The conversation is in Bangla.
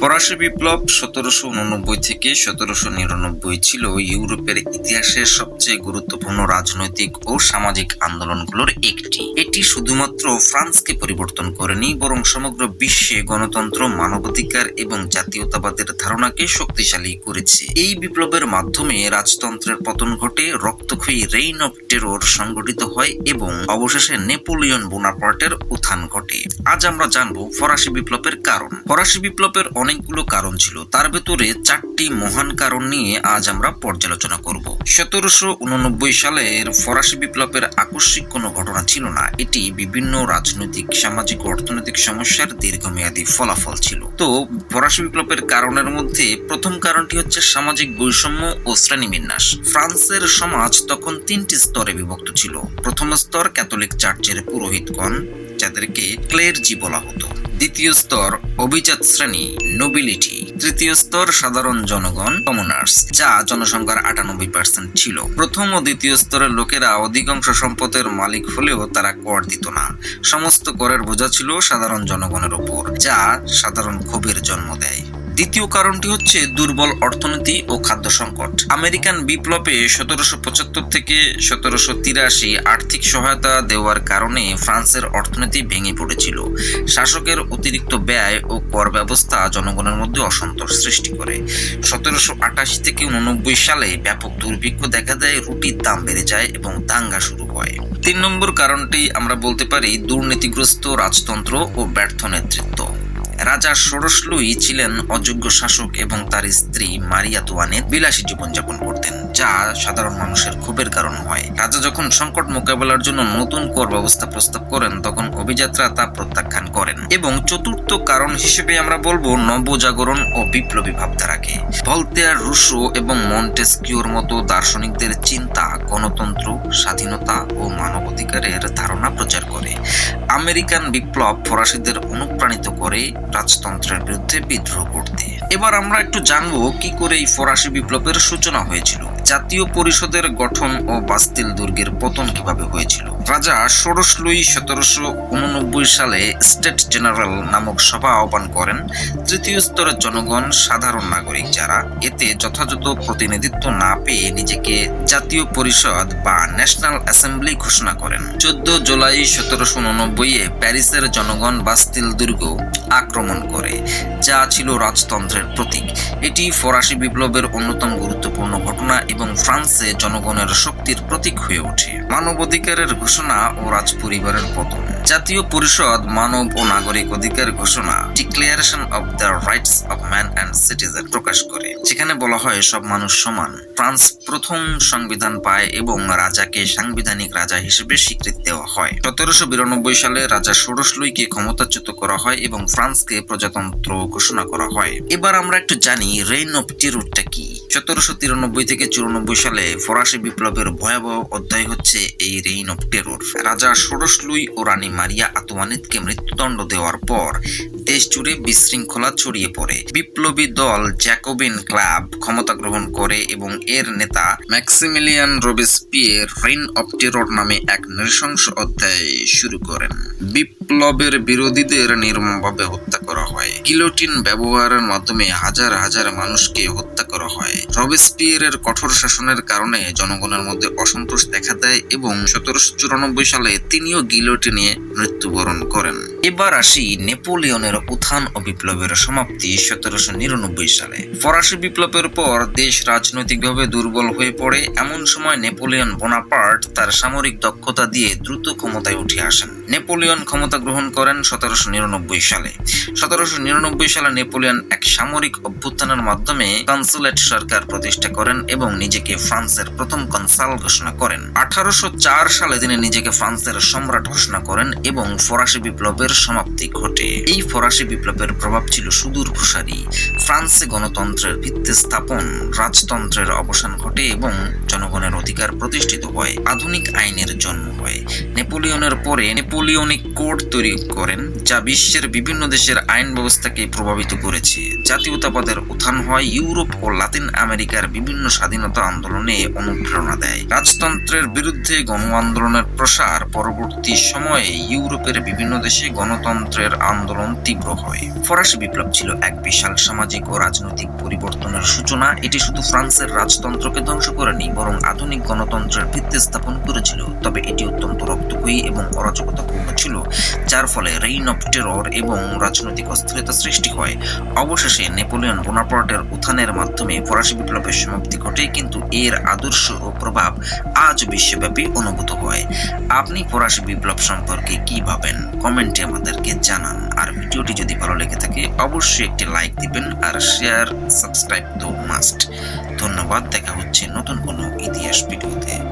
ফরাসি বিপ্লব সতেরোশো উননব্বই থেকে সতেরোশো নিরানব্বই ছিল ইউরোপের ইতিহাসের সবচেয়ে গুরুত্বপূর্ণ রাজনৈতিক ও সামাজিক আন্দোলনগুলোর একটি। এটি শুধুমাত্র ফ্রান্সকে পরিবর্তন করেনি, বরং সমগ্র বিশ্বে গণতন্ত্র, মানবাধিকার এবং জাতীয়তাবাদের ধারণাকে শক্তিশালী করেছে। এই বিপ্লবের মাধ্যমে রাজতন্ত্রের পতন ঘটে, রক্তক্ষয়ী রেইন অফ টেরর সংগঠিত হয় এবং অবশেষে নেপোলিয়ন বোনাপার্টের উত্থান ঘটে। আজ আমরা জানব ফরাসি বিপ্লবের কারণ। ফরাসি বিপ্লবের অনেকগুলো কারণ ছিল। তার ভেতরে চারটি মহান কারণ নিয়ে আজ আমরা পর্যালোচনা করব। সতেরোশো উননব্বই সালের ফরাসি বিপ্লবের আকস্মিক কোনো ঘটনা ছিল না। এটি বিভিন্ন রাজনৈতিক, সামাজিক, অর্থনৈতিক সমস্যার দীর্ঘমেয়াদী ফলাফল ছিল। তো ফরাসি বিপ্লবের কারণের মধ্যে প্রথম কারণটি হচ্ছে সামাজিক বৈষম্য ও শ্রেণীবিন্যাস। ফ্রান্সের সমাজ তখন তিনটি স্তরে বিভক্ত ছিল। প্রথম স্তর ক্যাথলিক চার্চের পুরোহিতগণ যাদেরকে ক্লেরজি বলা হতো দ্বিতীয় স্তর, অভিজাত শ্রেণি নোবিলিটি তৃতীয় স্তর, সাধারণ জনগণ কমনার্স যা জনসংখ্যার আটানব্বই পার্সেন্ট ছিল। প্রথম ও দ্বিতীয় স্তরের লোকেরা অধিকাংশ সম্পদের মালিক হলেও তারা কর দিত না। সমস্ত করের বোঝা ছিল সাধারণ জনগণের ওপর, যা সাধারণ ক্ষোভের জন্ম দেয়। দ্বিতীয় কারণটি হচ্ছে দুর্বল অর্থনীতি ও খাদ্য সংকট। আমেরিকান বিপ্লবে সতেরোশো পঁচাত্তর থেকে সতেরোশো তিরাশি আর্থিক সহায়তা দেওয়ার কারণে ফ্রান্সের অর্থনীতি ভেঙে পড়েছিল। শাসকের অতিরিক্ত ব্যয় ও কর ব্যবস্থা জনগণের মধ্যে অসন্তোষ সৃষ্টি করে। সতেরোশো আটাশি থেকে উননব্বই সালে ব্যাপক দুর্ভিক্ষ দেখা দেয়, রুটির দাম বেড়ে যায় এবং দাঙ্গা শুরু হয়। তিন নম্বর কারণটি আমরা বলতে পারি দুর্নীতিগ্রস্ত রাজতন্ত্র ও ব্যর্থ নেতৃত্ব। রাজা ষোড়শ লুই ছিলেন অযোগ্য শাসক এবং তার স্ত্রী মারিয়া তুয়ানের বিলাসী জীবনযাপন করতেন, যা সাধারণ মানুষের ক্ষোভের কারণ হয়। রাজা যখন সংকট মোকাবেলার জন্য নতুন কর ব্যবস্থা প্রস্তাব করেন, তখন অভিযাত্রা তা প্রত্যাখ্যান করেন এবং চতুর্থ কারণ হিসেবে আমরা বলব নবজাগরণ ও বিপ্লবী ভাবধারাকে। ভলতেয়ার, রুশো এবং মন্টেস্কিওর মতো দার্শনিকদের চিন্তা গণতন্ত্র, স্বাধীনতা ও মানবাধিকারের ধারণা প্রচার করে। আমেরিকান বিপ্লব ফরাসিদের অনুপ্রাণিত করে রাজতন্ত্রের বিরুদ্ধে বিদ্রোহ করতে। এবার আমরা একটু জানব কি করে এই ফরাসি বিপ্লবের সূচনা হয়েছিল। জাতীয় পরিষদের গঠন ও বাস্তিল দুর্গের পতন কীভাবে হয়েছিল? রাজা ষোড়শ লুই সতেরোশো উননব্বই সালে স্টেট জেনারেল নামক সভা আহ্বান করেন। তৃতীয় স্তরের জনগণ, সাধারণ নাগরিক যারা, এতে যথাযথ প্রতিনিধিত্ব না পেয়ে নিজেকে জাতীয় পরিষদ বা ন্যাশনাল অ্যাসেম্বলি ঘোষণা করেন। চোদ্দ জুলাই সতেরোশো উননব্বই এ প্যারিসের জনগণ বাস্তিল দুর্গ আক্রমণ করে, যা ছিল রাজতন্ত্রের প্রতীক। এটি ফরাসি বিপ্লবের অন্যতম গুরুত্বপূর্ণ ঘটনা এবং ফ্রান্সে জনগণের শক্তির প্রতীক হয়ে ওঠে। মানবাধিকারের ঘোষণা ও রাজ পরিবারের পতন। জাতীয় পরিষদ মানব ও নাগরিক অধিকার ঘোষণা declaration of the rights of man and citizen প্রকাশ করে, যেখানে বলা হয় সব মানুষ সমান। ফ্রান্স প্রথম সংবিধান পায় এবং রাজাকে সাংবিধানিক রাজা হিসেবে স্বীকৃতি দেওয়া হয়। সতেরোশো বিরানব্বই সালে রাজা ষোড়শ লুইকে ক্ষমতাচ্যুত করা হয় এবং ফ্রান্সকে প্রজাতন্ত্র ঘোষণা করা হয়। এবার আমরা একটু জানি রেইন অফ টেরুরটা কি? সতেরোশো তিরানব্বই থেকে চুরানব্বই সালে ফরাসি বিপ্লবের ভয়াবহ অধ্যায় হচ্ছে এই রেইন অফ টেরর রাজা ষোড়শ লুই ও রানী মারিয়া আতওয়ানিদকে মৃত্যুদণ্ড দেওয়ার পর দেশ জুড়ে বিশৃঙ্খলা ছড়িয়ে পড়ে। বিপ্লবী দল জ্যাকোবিন ক্লাব ক্ষমতা গ্রহণ করে এবং এর নেতা Maximilien Robespierre reign of terror নামে এক নৃশংস অধ্যায় শুরু করেন। বিপ্লবের বিরোধীদের নির্মমভাবে হত্যা করা হয়। গিলোটিন ব্যবহারের মাধ্যমে হাজার হাজার মানুষকে হত্যা করা হয়। রবেসপিয়ারের কঠোর শাসনের কারণে জনগণের মধ্যে অসন্তোষ দেখা দেয় এবং সতেরোশো চুরানব্বই সালে তিনিও গিলোটিনে মৃত্যুবরণ করেন। এবার আসি নেপোলিয়নের উত্থান ও বিপ্লবের সমাপ্তি সতেরোশো নিরানব্বই সালে। ফরাসি বিপ্লবের পর দেশ রাজনৈতিকভাবে দুর্বল হয়ে পড়ে। এমন সময় নেপোলিয়ন বোনাপার্ট তার সামরিক দক্ষতা দিয়ে দ্রুত ক্ষমতায় উঠে আসেন। নেপোলিয়ন ক্ষমতা গ্রহণ করেন সতেরোশো নিরানব্বই সালে। সতেরোশো নিরানব্বই সালে নেপোলিয়ন এক সামরিক অভ্যুত্থানের মাধ্যমে কনসুলেট সরকার প্রতিষ্ঠা করেন এবং নিজেকে ফ্রান্সের প্রথম কনসাল ঘোষণা করেন। আঠারোশো চার সালে তিনি নিজেকে ফ্রান্সের সম্রাট ঘোষণা করেন এবং ফরাসি বিপ্লবের সমাপ্তি ঘটে। এই ফরাসি বিপ্লবের প্রভাব ছিল সুদূর প্রসারী। ফ্রান্সে গণতন্ত্রের ভিত্তি স্থাপন, রাজতন্ত্রের অবসান ঘটে এবং জনগণের অধিকার প্রতিষ্ঠিত হয়, আধুনিক আইনের জন্ম হয়। নেপোলিয়নের পরে নেপোলিয়নিক কোড তৈরি করেন, যা বিশ্বের বিভিন্ন দেশের আইন ব্যবস্থাকে প্রভাবিত করেছে। জাতীয়তাবাদের উত্থান হয় ইউরোপ ও লাতিন আমেরিকার বিভিন্ন স্বাধীনতা আন্দোলনে অনুপ্রেরণা দেয়। রাজতন্ত্রের বিরুদ্ধে গণ আন্দোলনের প্রসার পরবর্তী সময়ে ইউরোপের বিভিন্ন দেশে গণতন্ত্রের আন্দোলন তীব্র হয়। ফরাসি বিপ্লব ছিল এক বিশাল সামাজিক ও রাজনৈতিক পরিবর্তনের সূচনা। এটি শুধু ফ্রান্সের রাজতন্ত্রকে ধ্বংস করেনি, বরং আধুনিক গণতন্ত্রের ভিত্তি স্থাপন করেছিল। তবে এটি অত্যন্ত রক্তক্ষয়ী এবং অরাজকতাপূর্ণ ছিল, যার ফলে রেইন অফ টেরর এবং রাজনৈতিক অস্থিরতা সৃষ্টি হয়। অবশেষে নেপোলিয়ন বোনাপার্টের উত্থানের মাধ্যমে ফরাসি বিপ্লবের সমাপ্তি ঘটে কিন্তু এর আদর্শ ও প্রভাব আজ বিশ্বব্যাপী অনুভূত হয়। আপনি ফরাসি বিপ্লব সম্পর্কে কি ভাবেন? কমেন্টে আমাদেরকে জানান। আর ভিডিওটি যদি ভালো লেগে থাকে, অবশ্যই একটি লাইক দিবেন আর শেয়ার, সাবস্ক্রাইব তো মাস্ট। ধন্যবাদ, দেখা হচ্ছে নতুন কোনো ইতিহাস ভিডিওতে।